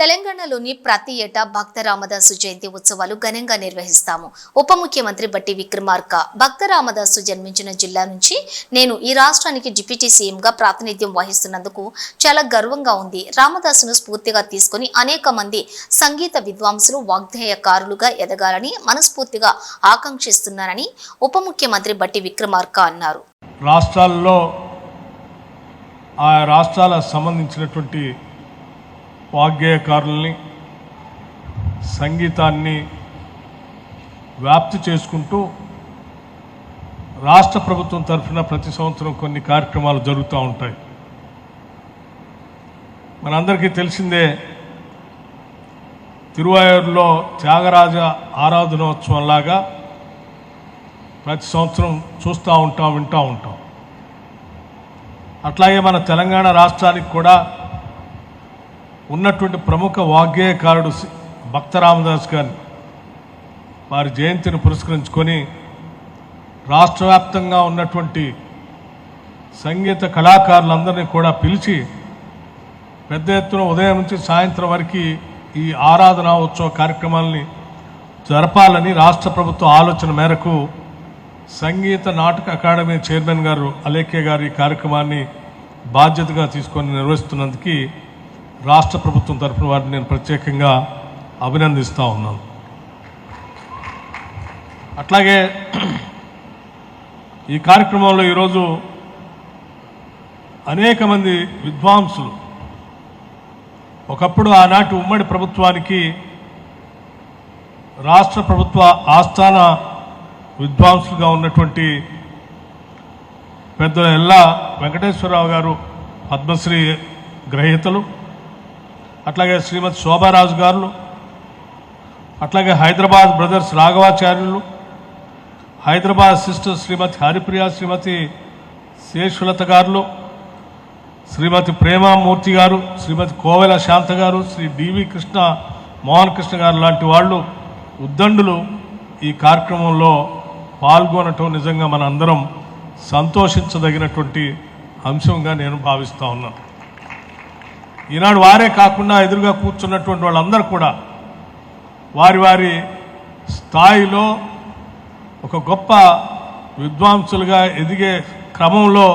తెలంగాణలోని ప్రతి ఏటా భక్త రామదాసు జయంతి ఉత్సవాలు ఘనంగా నిర్వహిస్తాము. ఉప ముఖ్యమంత్రి బట్టి విక్రమార్క భక్త రామదాసు జన్మించిన జిల్లా నుంచి నేను ఈ రాష్ట్రానికి డిప్యూటీ సీఎంగా ప్రాతినిధ్యం వహిస్తున్నందుకు చాలా గర్వంగా ఉంది. రామదాసును స్ఫూర్తిగా తీసుకొని అనేక మంది సంగీత విద్వాంసులు వాగ్దేయకారులుగా ఎదగాలని మనస్ఫూర్తిగా ఆకాంక్షిస్తున్నానని ఉప ముఖ్యమంత్రి బట్టి విక్రమార్క అన్నారు. రాష్ట్రాల్లో ఆ రాష్ట్రాలకు సంబంధించినటువంటి వాగ్గేయకారుల్ని సంగీతాన్ని వ్యాప్తి చేసుకుంటూ రాష్ట్ర ప్రభుత్వం తరఫున ప్రతి సంవత్సరం కొన్ని కార్యక్రమాలు జరుగుతూ ఉంటాయి. మనందరికీ తెలిసిందే తిరువాయూరులో త్యాగరాజ ఆరాధనోత్సవం లాగా ప్రతి సంవత్సరం చూస్తూ ఉంటాం వింటూ ఉంటాం. అట్లాగే మన తెలంగాణ రాష్ట్రానికి కూడా ఉన్నటువంటి ప్రముఖ వాగ్గేయకారుడు భక్త రామదాస్ గారిని వారి జయంతిని పురస్కరించుకొని రాష్ట్ర వ్యాప్తంగా ఉన్నటువంటి సంగీత కళాకారులందరినీ కూడా పిలిచి పెద్ద ఎత్తున ఉదయం నుంచి సాయంత్రం వరకు ఈ ఆరాధన ఉత్సవ కార్యక్రమాలని జరపాలని రాష్ట్ర ప్రభుత్వ ఆలోచన మేరకు సంగీత నాటక అకాడమీ చైర్మన్ గారు అలేఖ్య గారు ఈ కార్యక్రమాన్ని బాధ్యతగా తీసుకొని నిర్వహిస్తున్నందుకు రాష్ట్ర ప్రభుత్వం తరఫున వారిని నేను ప్రత్యేకంగా అభినందిస్తూ ఉన్నాను. అట్లాగే ఈ కార్యక్రమంలో ఈరోజు అనేక మంది విద్వాంసులు ఒకప్పుడు ఆనాటి ఉమ్మడి ప్రభుత్వానికి రాష్ట్ర ప్రభుత్వ ఆస్థాన విద్వాంసులుగా ఉన్నటువంటి పెద్దల ఎల్లా వెంకటేశ్వరరావు గారు పద్మశ్రీ గ్రహీతలు అట్లాగే శ్రీమతి శోభారాజు గారు అట్లాగే Hyderabad brothers Raghavacharyulu Hyderabad sister Shrimati Haripriya Shrimati Seshulatha garu Shrimati Premamurthy garu Shrimati Kovela Shanta garu Shri DV Krishna Mohan Krishna garu లాంటి వాళ్ళు ఉద్దండులు ఈ కార్యక్రమంలో పాల్గొనటం నిజంగా మన అందరం సంతోషించదగినటువంటి అంశంగా నేను భావిస్తా ఉన్నాను. ఈనాడు వారే కాకుండా ఎదురుగా కూర్చున్నటువంటి వాళ్ళందరూ కూడా వారి వారి స్థాయిలో ఒక గొప్ప విద్వాంసులుగా ఎదిగే క్రమంలో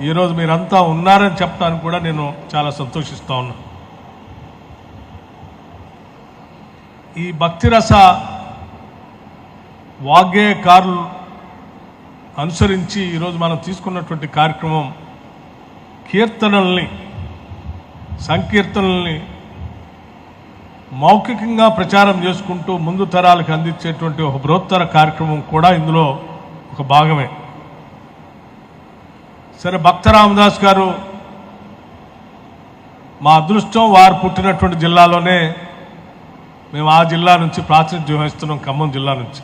ఈరోజు మీరంతా ఉన్నారని చెప్తాను కూడా నేను చాలా సంతోషిస్తూ ఉన్నా. ఈ భక్తిరస వాగ్గేయకారులు అనుసరించి ఈరోజు మనం తీసుకున్నటువంటి కార్యక్రమం కీర్తనల్ని సంకీర్తనల్ని మౌఖికంగా ప్రచారం చేసుకుంటూ ముందు తరాలకు అందించేటువంటి ఒక బృహత్తర కార్యక్రమం కూడా ఇందులో ఒక భాగమే. సరే భక్త రామదాస్ గారు మా అదృష్టం వారు పుట్టినటువంటి జిల్లాలోనే మేము ఆ జిల్లా నుంచి ప్రాతినిధ్యం వహిస్తున్నాం ఖమ్మం జిల్లా నుంచి.